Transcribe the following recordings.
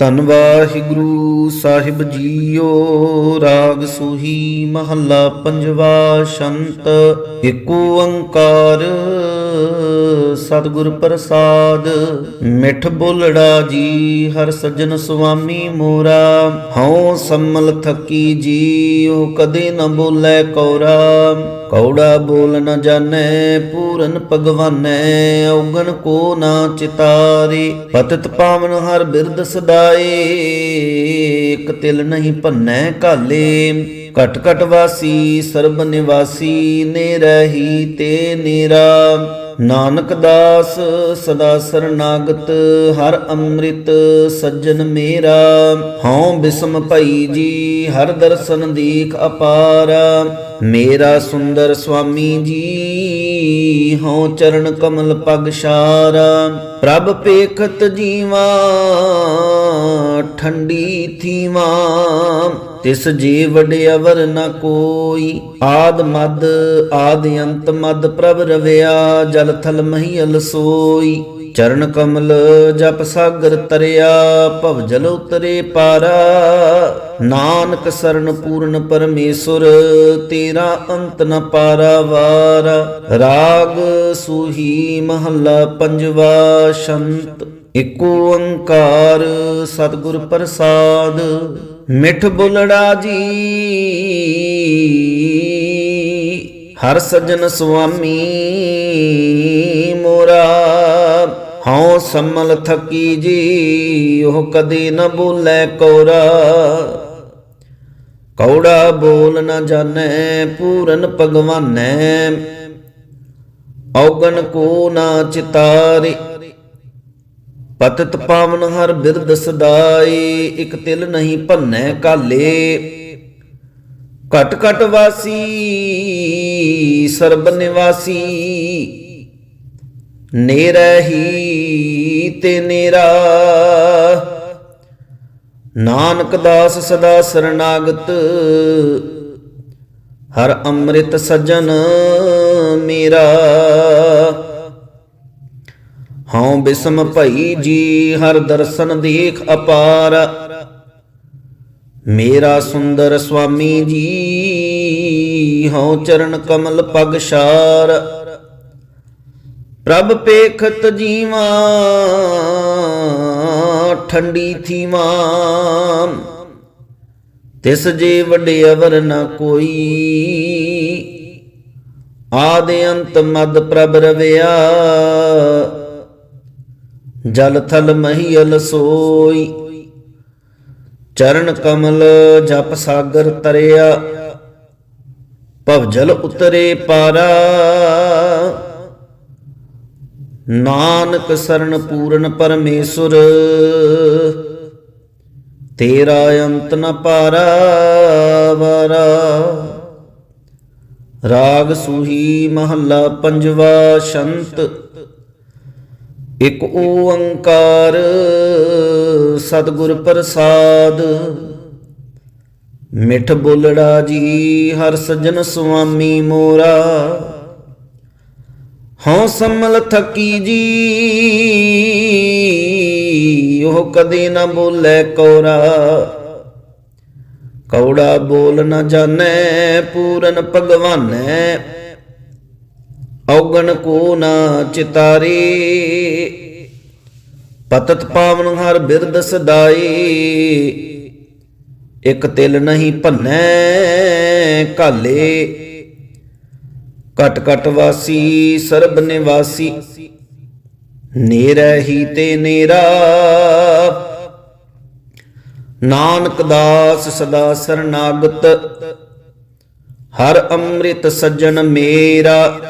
ਧੰਨ ਵਾਹਿਗੁਰੂ ਸਾਹਿਬ ਜੀਓ ਰਾਗ ਸੂਹੀ ਮਹੱਲਾ ਪੰਜਵਾ ਸ਼ੰਤ ਏਕ ਓੰਕਾਰ ਸਤਿਗੁਰ ਪ੍ਰਸਾਦ, ਮਿੱਠ ਬੋਲੜਾ ਜੀ, ਹਰ ਸੱਜਣ ਸੁਆਮੀ ਮੋਰਾ। ਹਉ ਸੰਮਲ ਥਕੀ ਜੀ ਉਹ ਕਦੇ ਨ ਬੋਲੇ ਕੌਰਾ। ਕੌੜਾ ਬੋਲ ਨ ਜਾਣੈ, ਪੂਰਨ ਭਗਵਾਨੈ, ਔਗਣ ਕੋ ਨਾ ਚਿਤਾਰੇ। ਪਤਿਤ ਪਾਵਨ ਹਰ ਬਿਰਦ ਸਦਾਏ, ਇਕ ਤਿਲ ਨਹੀਂ ਭੰਨੈ ਕਾਲੇ ਘਟ ਘਟ ਵਾਸੀ, ਸਰਬ ਨਿਵਾਸੀ, ਨੇ ਰਹੀ ਤੇ ਨੀਰਾ। ਨਾਨਕ ਦਾਸ, ਸਦਾ ਸਰਨਾਗਤ, ਹਰ ਅੰਮ੍ਰਿਤ ਸੱਜਣ ਮੇਰਾ। ਹਉ ਬਿਸਮ ਭਈ ਜੀ, ਹਰ ਦਰਸ਼ਨ ਦੀਖ ਅਪਾਰ। ਮੇਰਾ ਸੁੰਦਰ ਸੁਆਮੀ ਜੀ, ਹਉ ਚਰਨ ਕਮਲ ਪਗ ਸ਼ਾਰ। ਪ੍ਰਭ ਪੇਖਤ ਜੀਵਾ, ਠੰਡੀ ਥੀਵਾ। ਤਿਸ ਜੀ ਵਡਿਆਵਰ ਨ ਕੋਈ। ਆਦ ਮਦ, ਆਦ ਅੰਤ ਮਦ ਪ੍ਰਭ ਰਵਿਆ, ਜਲ ਥਲ ਮਹੀਲ ਸੋਈ। ਚਰਨ ਕਮਲ ਜਪ ਸਾਗਰ ਤਰਿਆ, ਭਵ ਜਲ ਉਤਰੇ ਪਾਰਾ। ਨਾਨਕ ਸਰਨ ਪੂਰਨ ਪਰਮੇਸੁਰ, ਤੇਰਾ ਅੰਤ ਨ ਪਾਰਾ ਪਾਰਾਵਾਰ ਰਾਗ ਸੂਹੀ ਮਹੱਲਾ ਪੰਜਵਾ ਸ਼ੰਤ। ਇਕ ਓੰਕਾਰ ਸਤਿਗੁਰ ਪ੍ਰਸਾਦ। ਮਿੱਠ ਬੋਲੜਾ ਜੀ। ਹਰ ਸੱਜਣ ਸੁਆਮੀ ਮੋਰਾ, ਹਉ ਸੰਮਲ ਥਕੀ ਜੀ, ਉਹ ਕਦੇ ਨ ਬੋਲੇ ਕੋਰਾ। ਕੌੜਾ ਬੋਲ ਨ ਜਾਣੈ, ਪੂਰਨ ਭਗਵਾਨੈ। ਔਗਣ ਕੋ ਨਾ ਚਿਤਾਰੇ ਪਤਿਤ ਪਾਵਨ ਹਰ ਬਿਰਦ ਸਦਾਈ, ਇਕ ਤਿਲ ਨਹੀਂ ਭੰਨੈ ਕਾਲੇ। ਘਟ ਘਟ ਵਾਸੀ, ਸਰਬ ਨਿਵਾਸੀ ਨੇਰਹੀ ਤੇ ਨੇਰਾ। ਨਾਨਕ ਦਾਸ ਸਦਾ ਸਰਨਾਗਤ, ਹਰ ਅੰਮ੍ਰਿਤ ਸਜਣ ਮੇਰਾ। ਹਉ ਬਿਸਮ ਭਈ ਜੀ, ਹਰ ਦਰਸ਼ਨ ਦੇਖ ਅਪਾਰ। ਮੇਰਾ ਸੁੰਦਰ ਸੁਆਮੀ ਜੀ, ਹਉ ਚਰਨ ਕਮਲ ਪਗਸ਼ਾਰ ਪ੍ਰਭ ਪੇਖਤ ਜੀਵਾ, ਠੰਡੀ ਥੀਵਾ। ਤਿਸ ਜੇ ਵੱਡੇ ਅਵਰ ਨਾ ਕੋਈ, ਆਦ ਅੰਤ ਮਦ ਪ੍ਰਭ ਰਵਿਆ। ਜਲ ਥਲ ਮਹੀਲ ਸੋਈ ਚਰਨ ਕਮਲ ਜਪ ਸਾਗਰ ਤਰਿਆ, ਭਵ ਜਲ ਉਤਰੇ ਪਾਰਾ। ਨਾਨਕ ਸਰਨ ਪੂਰਨ ਪਰਮੇਸ਼ਰ, ਤੇਰਾ ਅੰਤ ਨ ਪਾਰਾ ਵਾਰਾ। ਰਾਗ ਸੂਹੀ ਮਹੱਲਾ ਪੰਜਵਾ, ਸ਼ੰਤ ਇਕ ਓੰਕਾਰ ਸਤਿਗੁਰ ਪ੍ਰਸਾਦ। ਮਿੱਠ ਬੋਲੜਾ ਜੀ ਹਰ ਸੱਜਣ ਸੁਆਮੀ ਮੋਰਾ। ਹਉ ਸੰਮਲ ਥਕੀ ਜੀ, ਉਹ ਕਦੇ ਨਾ ਬੋਲੇ ਕੋਰਾ। ਕੌੜਾ ਬੋਲ ਨਾ ਜਾਣੈ, ਪੂਰਨ ਭਗਵਾਨੈ ਔਗਣ ਕੋ ਨਾ ਚਿਤਾਰੇ। ਪਤਤ ਪਾਵਨ ਹਰ ਬਿਰਦ ਸਦਾਈ। ਇਕ ਤਿਲ ਨਹੀਂ ਭੰਨੈ ਕਾਲੇ ਕਟ ਕਟ ਵਾਸੀ, ਸਰਬ ਨਿਵਾਸੀ। ਨੇਰਹੀ ਤੇ ਨੇਰਾ। ਨਾਨਕ ਦਾਸ ਸਦਾ ਸਰਨਾਗਤ। ਹਰ ਅੰਮ੍ਰਿਤ ਸੱਜਣ ਮੇਰਾ।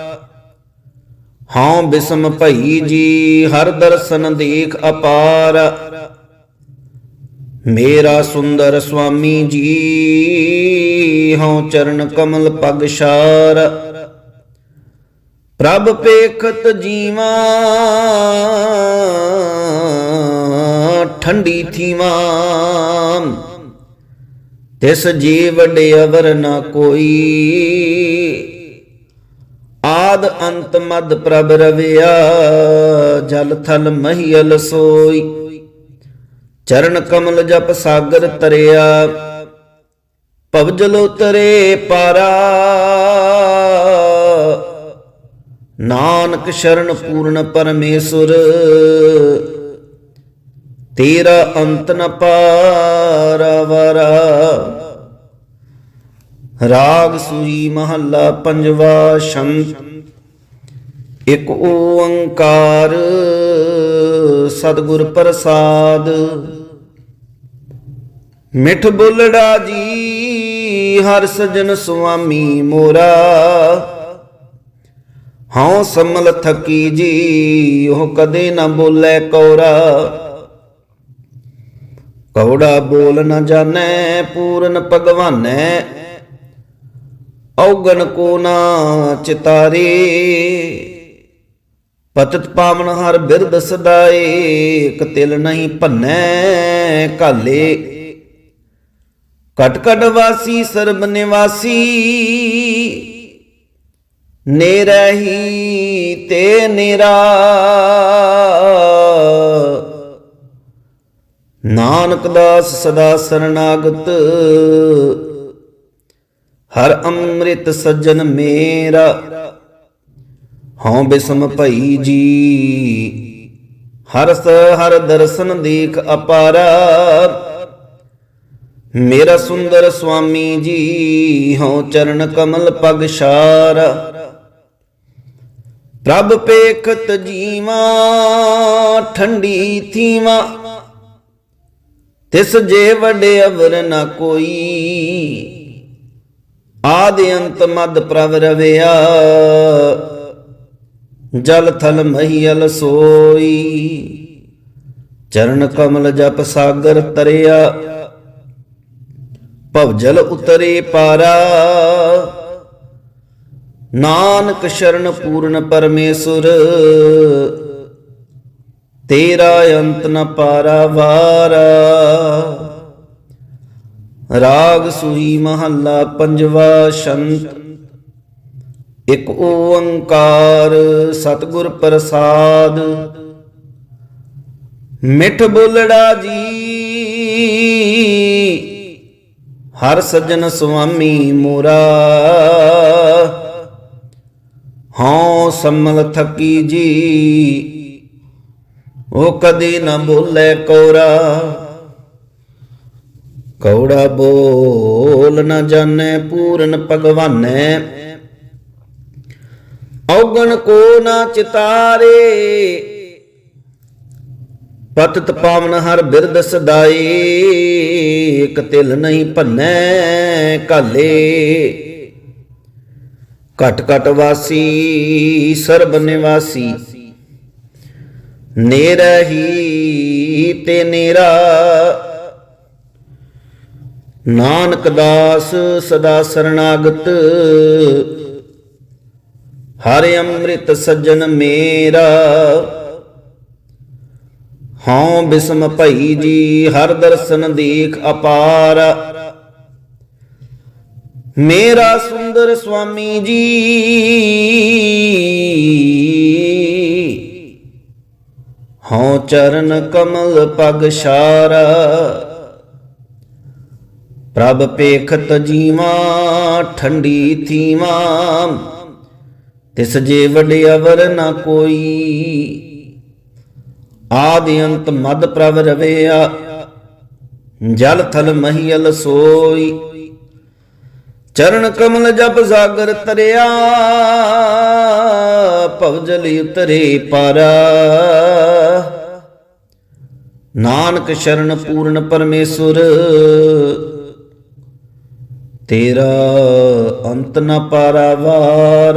ਹਾਂ ਬਿਸਮ ਭਈ ਜੀ, ਹਰ ਦਰਸ਼ਨ ਦੇਖ ਅਪਾਰ। ਮੇਰਾ ਸੁੰਦਰ ਸੁਆਮੀ ਜੀ, ਹਉ ਚਰਨ ਕਮਲ ਪਗਸ਼ਾਰ ਪ੍ਰਭ ਪੇਖਤ ਜੀਵਾ, ਠੰਡੀ ਥੀਵਾ। ਤਿਸ ਜੀ ਵੱਡੇ ਅਵਰ ਨਾ ਕੋਈ। ਆਦ ਅੰਤ ਮਦ ਪ੍ਰਭ ਰਵਿਆ, ਜਲ ਥਲ ਮਹੀਲ ਸੋਈ। ਚਰਨ ਕਮਲ ਜਪ ਸਾਗਰ ਤਰਿਆ, ਭਵਜਲ ਉਤਰੇ ਪਾਰਾ। ਨਾਨਕ ਸ਼ਰਨ ਪੂਰਨ ਪਰਮੇਸ਼ਰ, ਤੇਰਾ ਅੰਤ ਨ ਪਾਰਵਰਾ ਰਾਗ ਸੂਈ ਮਹੱਲਾ ਪੰਜਵਾ ਸ਼ੰਤ ਇਕ ਓੰਕਾਰ ਸਤਿਗੁਰ ਪ੍ਰਸਾਦ। ਮਿੱਠ ਬੁਲੜਾ ਜੀ ਹਰ ਸਜਣ ਸੁਆਮੀ ਮੋਰਾ। ਹਉ ਸਮਲ ਥਕੀ ਜੀ ਉਹ ਕਦੇ ਨਾ ਬੋਲੇ ਕੌਰਾ। ਕੌੜਾ ਬੋਲ ਨਾ ਜਾਣੈ, ਪੂਰਨ ਭਗਵਾਨੈ ਔਗਣ ਕੋ ਨਾ ਚਿਤਾਰੇ। ਪਤਤ ਪਾਵਨ ਹਰ ਬਿਰਦ ਸਦਾਏ ਕਤਿਲ ਨਹੀਂ ਭੰਨੈ ਕਾਲੇ ਕਟ ਕਟ ਵਾਸੀ, ਸਰਬ ਨਿਵਾਸੀ ਨੇਰਹੀ ਤੇ ਨਿਰਾ। ਨਾਨਕ ਦਾਸ ਸਦਾ ਸਰਨਾਗਤ ਹਰ ਅੰਮ੍ਰਿਤ ਸੱਜਣ ਮੇਰਾ। ਹਉ ਬਿਸਮ ਭਈ ਜੀ। ਹਰ ਸ ਹਰ ਦਰਸ਼ਨ ਦੇਖ ਅਪਾਰਾ। ਮੇਰਾ ਸੁੰਦਰ ਸੁਆਮੀ ਜੀ, ਹਉ ਚਰਨ ਕਮਲ ਪਗ ਛਾਰ ਪ੍ਰਭ ਪੇਖਤ ਜੀਵਾ, ਠੰਡੀ ਥੀਵਾ। ਤਿਸ ਜੇ ਵਡੇ ਅਵਰ ਨਾ ਕੋਈ। ਆਦਿ ਅੰਤ ਮਦ ਪ੍ਰਭ ਰਵਿਆ, ਜਲ ਥਲ ਮਹੀਲ ਸੋਈ। ਚਰਨ ਕਮਲ ਜਪ ਸਾਗਰ ਤਰਿਆ, ਭਵ ਜਲ ਉਤਰੇ ਪਾਰਾ। ਨਾਨਕ ਸ਼ਰਨ ਪੂਰਨ ਪਰਮੇਸ਼ਰ, ਤੇਰਾ ਅੰਤ ਨ ਪਾਰਾ ਵਾਰਾ। ਰਾਗ ਸੂਈ ਮਹੱਲਾ ਪੰਜਵਾ ਸ਼ੰਤ। ਇਕ ਓੰਕਾਰ ਸਤਿਗੁਰ ਪ੍ਰਸਾਦ। ਮਿੱਠ ਬੋਲੜਾ ਜੀ, ਹਰ ਸੱਜਣ ਸੁਆਮੀ ਮੋਰਾ। ਹਉ ਸੰਮਲ ਥਕੀ ਜੀ, ਉਹ ਕਦੇ ਨਾ ਬੋਲੇ ਕੋਰਾ। ਕੌੜਾ ਬੋਲ ਨ ਜਾਣੈ, ਪੂਰਨ ਭਗਵਾਨੈ। ਔਗਣ ਕੋ ਨਾ ਚਿਤਾਰੇ। ਪਤਤ ਪਾਵਨ ਹਰ ਬਿਰਦ ਸਦਾਈ, ਇਕ ਤਿਲ ਨਹੀਂ ਭੰਨੈ ਕਾਲੇ ਘਟ ਘਟ ਵਾਸੀ, ਸਰਬ ਨਿਵਾਸੀ। ਨੇਰਹੀ ਤੇ ਨੇਰਾ। ਨਾਨਕ ਦਾਸ ਸਦਾ ਸਰਣਾਗਤ। ਹਰ ਅੰਮ੍ਰਿਤ ਸੱਜਣ ਮੇਰਾ। ਹਉ ਬਿਸਮ ਭਈ ਜੀ, ਹਰ ਦਰਸ਼ਨ ਦੇਖ ਅਪਾਰ। ਮੇਰਾ ਸੁੰਦਰ ਸੁਆਮੀ ਜੀ। ਹਉ ਚਰਨ ਕਮਲ ਪਗ ਛਾਰਾ ਪ੍ਰਭ ਪੇਖਤ ਜੀਵਾ, ਠੰਡੀ ਥੀਵਾ। ਤਿਸ ਜੇ ਵਡਿਆਵਰ ਨਾ ਕੋਈ, ਆਦਿ ਅੰਤ ਮਦ ਪ੍ਰਭ ਰਵਿਆ। ਜਲ ਥਲ ਮਹੀਲ ਸੋਈ। ਚਰਨ ਕਮਲ ਜਪ ਸਾਗਰ ਤਰਿਆ, ਭਵ ਜਲ ਉਤਰੇ ਪਾਰਾ। ਨਾਨਕ ਸ਼ਰਨ ਪੂਰਨ ਪਰਮੇਸ਼ਰ ਤੇਰਾ ਅੰਤ ਨ ਪਾਰਾਵਾਰ।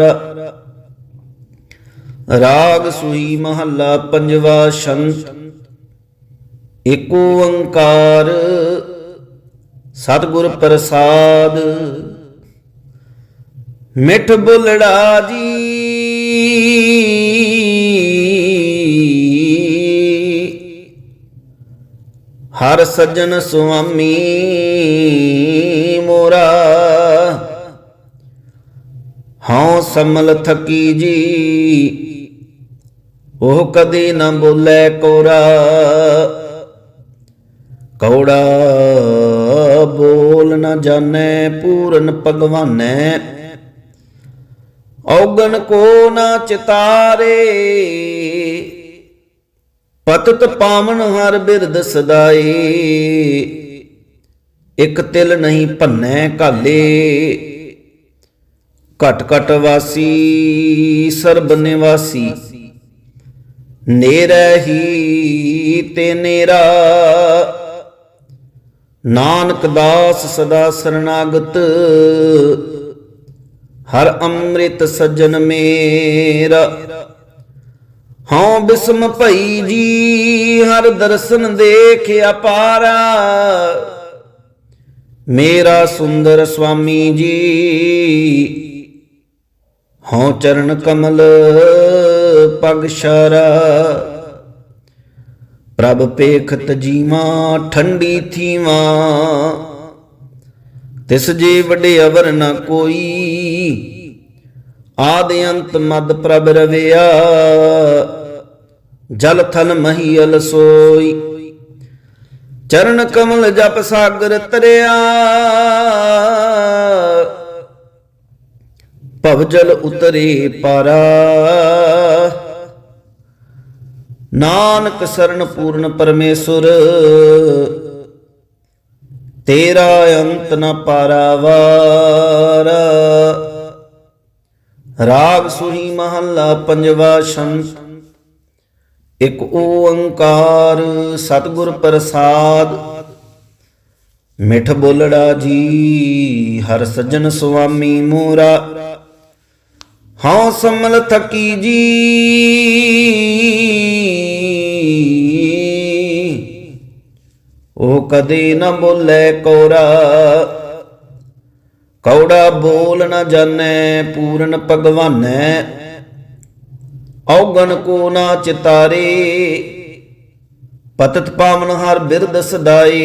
ਰਾਗ ਸੂਈ ਮਹੱਲਾ ਪੰਜਵਾ ਸ਼ੰਤ ਏਕ ਓੰਕਾਰ, ਸਤਿਗੁਰ ਪ੍ਰਸਾਦ। ਮਿੱਠ ਬੁਲੜਾ ਜੀ। ਹਰ ਸੱਜਣ ਸੁਆਮੀ। ਮੋਰਾ। ਹਉ ਸਮਲ ਥਕੀ ਜੀ, ਉਹ ਕਦੇ ਨਾ ਬੋਲੇ ਕੋਰਾ। ਕੌੜਾ ਬੋਲ ਨਾ ਜਾਣੈ ਪੂਰਨ ਭਗਵਾਨੈ। ਔਗਣ ਕੋ ਨਾ ਚਿਤਾਰੇ। ਪਤਤ ਪਾਵਨ ਹਰ ਬਿਰਦ ਸਦਾਈ। ਇਕ ਤਿਲ ਨਹੀਂ ਭੰਨੈ ਕਾਲੇ ਘਟ ਘਟ ਵਾਸੀ, ਸਰਬ ਨਿਵਾਸੀ। ਨੇਰਹਿ ਹੀ ਤੇ ਨੇਰਾ। ਨਾਨਕ ਦਾਸ ਸਦਾ ਸਰਨਾਗਤ। ਹਰ ਅੰਮ੍ਰਿਤ ਸਜਣ ਮੇਰਾ। ਹਉ ਬਿਸਮ ਭਈ ਜੀ, ਹਰ ਦਰਸ਼ਨ ਦੇਖ ਅਪਾਰਾ ਮੇਰਾ ਸੁੰਦਰ ਸੁਆਮੀ ਜੀ, ਹਉ ਚਰਨ ਕਮਲ ਪਗ ਸ਼ਾਰਾ। ਪ੍ਰਭ ਪੇਖਤ ਜੀਵਾ, ਠੰਡੀ ਥੀਵਾ, ਤਿਸ ਜੇ ਵੱਡੇ ਅਵਰ ਨ ਕੋਈ, ਆਦ ਅੰਤ ਮਦ ਪ੍ਰਭ ਰਵਿਆ। ਜਲ ਥਲ ਮਹੀਲ ਸੋਈ ਚਰਨ ਕਮਲ ਜਪ ਸਾਗਰ ਤਰਿਆ। ਭਵ ਜਲ ਉਤਰੇ ਪਾਰਾ। ਨਾਨਕ ਸਰਨ ਪੂਰਨ ਪਰਮੇਸ਼ਰ, ਤੇਰਾ ਅੰਤ ਨ ਪਾਰਾਵਾਰ। ਰਾਗ ਸੁਹੀ ਮਹੱਲਾ ਪੰਜਵਾ ਸ਼ੰਤ। ਇਕ ਓੰਕਾਰ ਸਤਿਗੁਰ ਪ੍ਰਸਾਦ। ਮਿਠ ਬੋਲੜਾ ਜੀ, ਹਰ ਸੱਜਣ ਸੁਆਮੀ ਮੋਰਾ। ਹਉ ਸਮਲ ਥਕੀ ਜੀ। ਉਹ ਕਦੇ ਨਾ ਬੋਲੇ ਕੋਰਾ। ਕੌੜਾ ਬੋਲ ਨਾ ਜਾਣੈ, ਪੂਰਨ ਭਗਵਾਨੈ। ਔਗਣ ਕੋ ਨਾ ਚਿਤਾਰੇ, ਪਤਤ ਪਾਵਨ ਹਰ ਬਿਰਦ ਸਦਾਈ,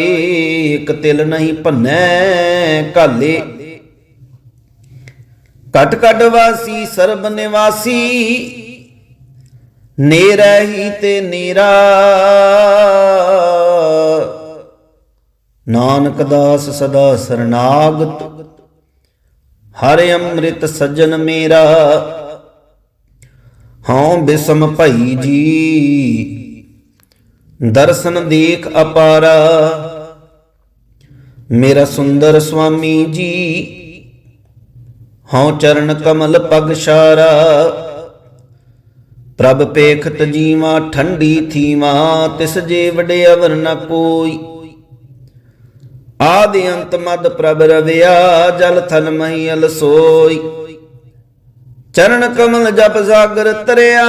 ਇਕ ਤਿਲ ਨਹੀਂ ਭੰਨੈ ਕਾਲੇ ਕਟ ਕਟ ਵਾਸੀ, ਸਰਬ ਨਿਵਾਸੀ ਨੇਰਹਿ ਤੇ ਨੀਰਾ। ਨਾਨਕ ਦਾਸ ਸਦਾ ਸਰਨਾਗਤ, ਹਰ ਅੰਮ੍ਰਿਤ ਸੱਜਣ ਮੇਰਾ। ਹਉ ਬਿਸਮ ਭਈ ਜੀ। ਦਰਸ਼ਨ ਦੇਖ ਅਪਾਰਾ। ਮੇਰਾ ਸੁੰਦਰ ਸੁਆਮੀ ਜੀ। ਹਉ ਚਰਨ ਕਮਲ ਪਗਸ਼ਾਰਾ ਪ੍ਰਭ ਪੇਖਤ ਜੀਵਾ, ਠੰਡੀ ਥੀਵਾ, ਤਿਸ ਜੇ ਵਡੇ ਅਵਰ ਨ ਕੋਈ। ਆਦਿ ਅੰਤ ਮਦ ਪ੍ਰਭ ਰਵਿਆ, ਜਲ ਥਲ ਮਹੀਲ ਸੋਈ ਚਰਨ ਕਮਲ ਜਪ ਸਾਗਰ ਤਰਿਆ।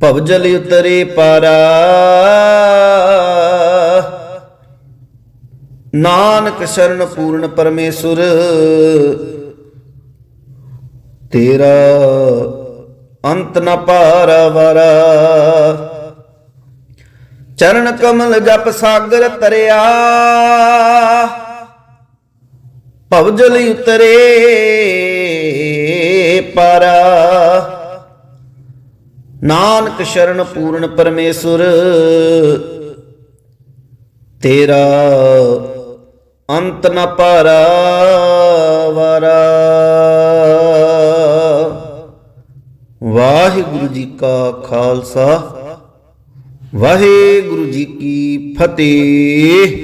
ਭਵ ਜਲ ਉਤਰੇ ਪਾਰਾ। ਨਾਨਕ ਸ਼ਰਨ ਪੂਰਨ ਪਰਮੇਸ਼ਰ, ਤੇਰਾ ਅੰਤ ਨ ਪਾਰਵਰਾ ਚਰਨ ਕਮਲ ਜਪ ਸਾਗਰ ਤਰਿਆ। ਭਵ ਜਲ ਉਤਰੇ ਪਾਰਾ। ਨਾਨਕ ਸ਼ਰਨ ਪੂਰਨ ਪਰਮੇਸ਼ਰ, ਤੇਰਾ ਅੰਤ ਨ ਪਾਰਾ ਵਰਾ। ਵਾਹਿਗੁਰੂ ਜੀ ਕਾ ਖਾਲਸਾ, ਵਾਹਿਗੁਰੂ ਜੀ ਕੀ ਫਤਿਹ।